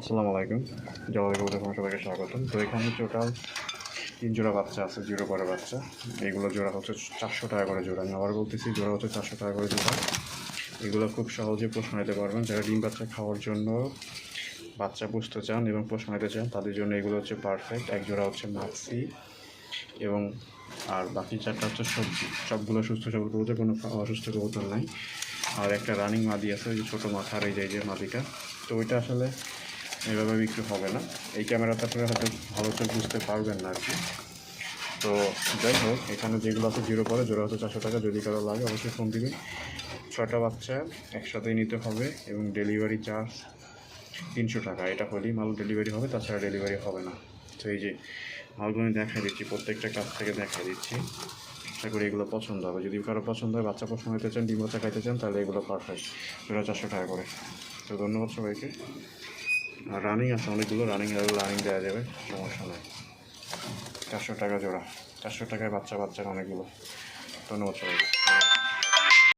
আসসালামু আলাইকুম। জলবায়ু প্রথম সবাইকে স্বাগতম। তো এখানে টোটাল তিন জোড়া বাচ্চা আছে, জিরো পরে বাচ্চা। এগুলো জোড়া হচ্ছে চারশো টাকা করে জোড়া। আমি আবার বলতেছি, জোড়া হচ্ছে চারশো টাকা করে জোড়া। এগুলো খুব সহজে পোষণ নিতে পারবেন। যারা ডিম বাচ্চা খাওয়ার জন্য বাচ্চা পুষতে চান এবং পোষণ নিতে চান, তাদের জন্য এগুলো হচ্ছে পারফেক্ট এক জোড়া হচ্ছে মাক্সি এবং আর বাকি চারটা হচ্ছে সবজি। সবগুলো সুস্থ সবল কবুতর কোনো অসুস্থ কবুতর নাই। আর একটা রানিং মাদি আছে, ওই যে ছোটো মাথার এই যে মাদিটা। তো ওইটা আসলে এভাবে বিক্রি হবে না। এই ক্যামেরাতে আপনারা হয়তো ভালো করে বুঝতে পারবেন না আর কি। তো যাই হোক, এখানে যেগুলো আছে জিরো পরে জোড়া হচ্ছে চারশো টাকা, যদি কারও লাগে অবশ্যই ফোন দিবেন। ছটা বাচ্চা একসাথেই নিতে হবে এবং ডেলিভারি চার্জ তিনশো টাকা। এটা হলেই মাল ডেলিভারি হবে, তাছাড়া ডেলিভারি হবে না। তো এই যে মালগুলো আমি দেখা দিচ্ছি, প্রত্যেকটা কাছ থেকে দেখা দিচ্ছি। আশা করি এগুলো পছন্দ হবে। যদি কারও পছন্দ হয়, বাচ্চা পছন্দ হতে চান ডিম বাচ্চা খাইতে চান, তাহলে এগুলো পারফেক্ট জোড়া চারশো টাকা করে। তো ধন্যবাদ সবাইকে। আর রানিং আছে, অনেকগুলো রানিং রানিং দেওয়া যাবে, সমস্যা নেই। চারশো টাকা জোড়া, চারশো টাকায় বাচ্চা বাচ্চা অনেকগুলো। ধন্যবাদ সবাইকে।